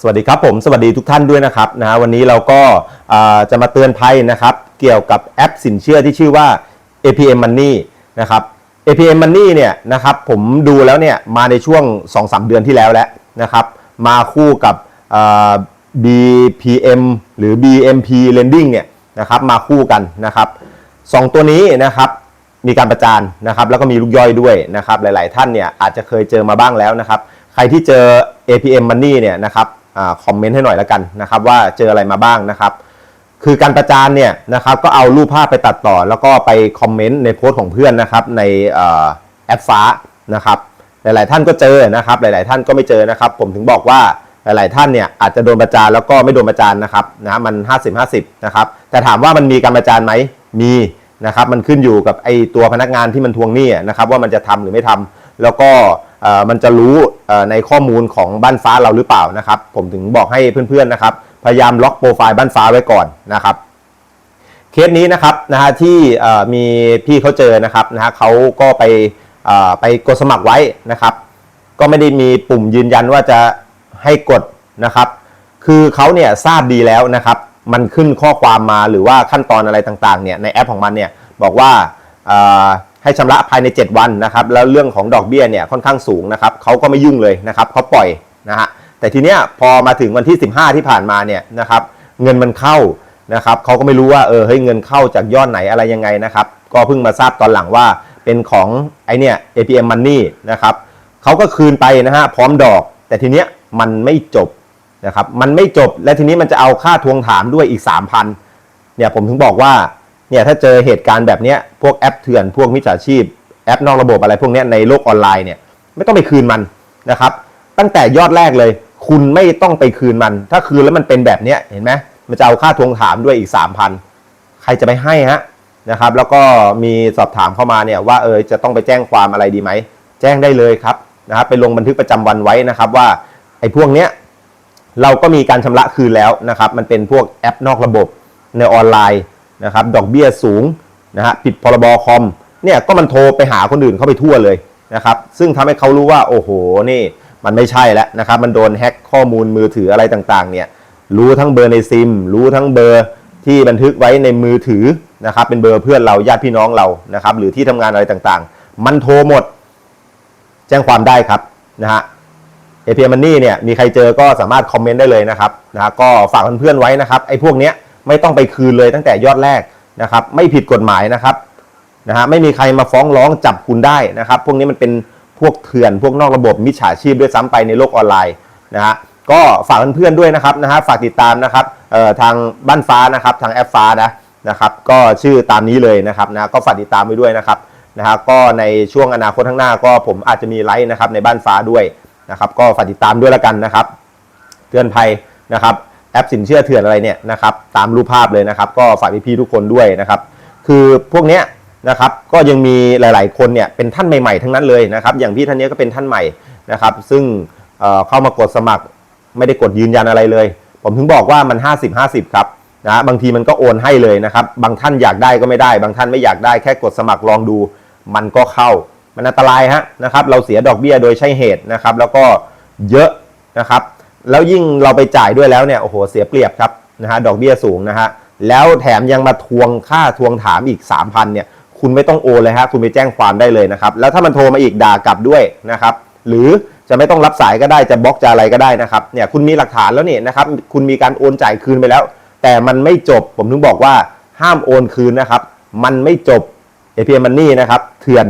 สวัสดีครับผมสวัสดีทุกท่านด้วยนะครับนะวันนี้เราก็จะมาเตือนภัยนะครับ เกี่ยวกับแอปสินเชื่อที่ชื่อว่า APM Money นะครับ APM Money เนี่ยนะครับผมดูแล้วเนี่ยมาในช่วง 2-3 เดือนที่แล้วแล้วนะครับ มาคู่กับ BPM หรือ BMP Lending เนี่ยนะครับมาคู่กันนะครับสองตัวนี้นะครับมีการประจานนะครับแล้วก็มีลูกย่อยด้วยนะครับหลาย ๆ ท่านเนี่ยอาจจะเคยเจอมาบ้างแล้วนะครับ ใครที่เจอ APM Money เนี่ยนะครับ คอมเมนต์ให้หน่อยละกันนะครับว่าเจออะไรมาบ้างนะครับ คือการประจานเนี่ยนะครับก็เอารูปภาพไปตัดต่อ แล้วก็ไปคอมเมนต์ในโพสต์ของเพื่อนนะครับในอแอปฟ้านะครับหลาย ๆ ท่านก็เจอนะครับ หลาย ๆ ท่านก็ไม่เจอนะครับ ผมถึงบอกว่าหลาย ๆ ท่านเนี่ยอาจจะโดนประจานแล้วก็ไม่โดนประจานนะครับนะมัน 50-50นะครับแต่ถามว่ามันมีการประจานไหมมีนะครับ มันขึ้นอยู่กับไอตัวพนักงานที่มันทวงหนี้นะครับ ว่ามันจะทำหรือไม่ทำแล้วก็ มันจะรู้ในข้อมูลของบ้านฟ้าเราหรือเปล่านะครับ ผมถึงบอกให้เพื่อนๆนะครับ พยายามล็อกโปรไฟล์บ้านฟ้าไว้ก่อนนะครับเคสนี้นะครับนะฮะที่มีพี่เขาเจอนะครับนะฮะเขาก็ไปไปกดสมัครไว้นะครับ ก็ไม่ได้มีปุ่มยืนยันว่าจะให้กดนะครับ คือเขาเนี่ยทราบดีแล้วนะครับ มันขึ้นข้อความมาหรือว่าขั้นตอนอะไรต่างๆเนี่ยในแอปของมันเนี่ยบอกว่า ให้ชำระภายใน 7 วันนะครับ แล้วเรื่องของดอกเบี้ยเนี่ยค่อนข้างสูงนะครับเขาก็ไม่ยุ่งเลยนะครับเขาปล่อยนะฮะแต่ทีเนี้ยพอมาถึงวันที่ 15 ที่ผ่านมาเนี่ยนะครับเงินมันเข้านะครับเขาก็ไม่รู้ว่าเออเฮ้ยเงินเข้าจากยอดไหนอะไรยังไงนะครับก็เพิ่งมาทราบตอนหลังว่าเป็นของไอเนี่ย APM Money นะครับเขาก็คืนไปนะฮะพร้อมดอก แต่ทีเนี้ยมันไม่จบนะครับมันไม่จบและทีนี้มันจะเอาค่าทวงถามด้วยอีก 3,000เนี่ยผมถึงบอกว่า เนี่ยถ้าเจอเหตุการณ์แบบเนี้ยพวกแอปเถื่อนพวกมิจฉาชีพ แอปนอกระบบอะไรพวกนี้ในโลกออนไลน์เนี่ยไม่ต้องไปคืนมันนะครับ ตั้งแต่ยอดแรกเลย คุณไม่ต้องไปคืนมัน ถ้าคืนแล้วมันเป็นแบบเนี้ยเห็นไหมมันจะเอาค่าทวงถามด้วยอีก 3,000 ใครจะไปให้ฮะนะครับ แล้วก็มีสอบถามเข้ามาเนี่ยว่าเออจะต้องไปแจ้งความอะไรดีไหมแจ้งได้เลยครับนะครับไปลงบันทึกประจำวันไว้นะครับว่าไอ้พวกเนี้ยเราก็มีการชำระคืนแล้วนะครับ มันเป็นพวกแอปนอกระบบในออนไลน์ นะครับดอกเบี้ยสูงนะฮะผิดพรบคอมเนี่ยก็มันโทรไปหาคนอื่นเข้าไปทั่วเลยนะครับซึ่งทำให้เขารู้ว่าโอ้โหนี่มันไม่ใช่แล้วนะครับมันโดนแฮ็กข้อมูลมือถืออะไรต่างๆเนี่ยรู้ทั้งเบอร์ในซิม รู้ทั้งเบอร์ที่บันทึกไว้ในมือถือนะครับเป็นเบอร์เพื่อนเราญาติพี่น้องเรานะครับหรือที่ทำงานอะไรต่างๆ มันโทรหมด แจ้งความได้ครับนะฮะ APM Money เนี่ยมีใครเจอก็สามารถคอมเมนต์ได้เลยนะครับนะฮะก็ฝากเพื่อนๆไว้นะครับไอ้พวกเนี้ย ไม่ต้องไปคืนเลยตั้งแต่ยอดแรกนะครับ ไม่ผิดกฎหมายนะครับนะฮะไม่มีใครมาฟ้องร้องจับคุณได้นะครับ พวกนี้มันเป็นพวกเถื่อน พวกนอกระบบมิจฉาชีพด้วยซ้ำไปในโลกออนไลน์นะฮะก็ฝากเพื่อนๆด้วยนะครับนะฮะฝากติดตามนะครับเอ่อทางบ้านฟ้านะครับ ทางแอปฟ้านะนะครับ ก็ชื่อตามนี้เลยนะครับนะก็ฝากติดตามไว้ด้วยนะครับนะฮะก็ในช่วงอนาคตข้างหน้าก็ผมอาจจะมีไลฟ์นะครับในบ้านฟ้าด้วยนะครับ ก็ฝากติดตามด้วยแล้วกันนะครับ เตือนภัยนะครับ แอปสินเชื่อเถื่อนอะไรเนี่ยนะครับตามรูปภาพเลยนะครับ ก็ฝากพี่ๆทุกคนด้วยนะครับ คือพวกเนี้ยนะครับก็ยังมีหลายๆ คนเนี่ยเป็นท่านใหม่ๆทั้งนั้นเลยนะครับ อย่างพี่ท่านนี้ก็เป็นท่านใหม่นะครับ ซึ่งเเข้ามากดสมัครไม่ได้กดยืนยันอะไรเลย ผมถึงบอกว่ามัน 50-50 ครับนะบางทีมันก็โอนให้เลยนะครับ บางท่านอยากได้ก็ไม่ได้ บางท่านไม่อยากได้แค่กดสมัครลองดู มันก็เข้า มันอันตรายฮะนะครับ เราเสียดอกเบี้ยโดยใช่เหตุนะครับ แล้วก็เยอะนะครับ แล้วยิ่งเราไปจ่ายด้วยแล้วเนี่ยโอ้โหเสียเปรียบครับนะฮะดอกเบี้ยสูงนะฮะแล้วแถมยังมาทวงค่าทวงถามอีก 3,000เนี่ยคุณไม่ต้องโอนเลยฮะคุณไปแจ้งความได้เลยนะครับ แล้วถ้ามันโทรมาอีกด่ากลับด้วยนะครับ หรือจะไม่ต้องรับสายก็ได้จะบล็อกจะอะไรก็ได้นะครับเนี่ยคุณมีหลักฐานแล้วเนี่ยนะครับคุณมีการโอนจ่ายคืนไปแล้ว แต่มันไม่จบผมถึงบอกว่าห้ามโอนคืนนะครับ มันไม่จบ APM Money นะครับ เถื่อน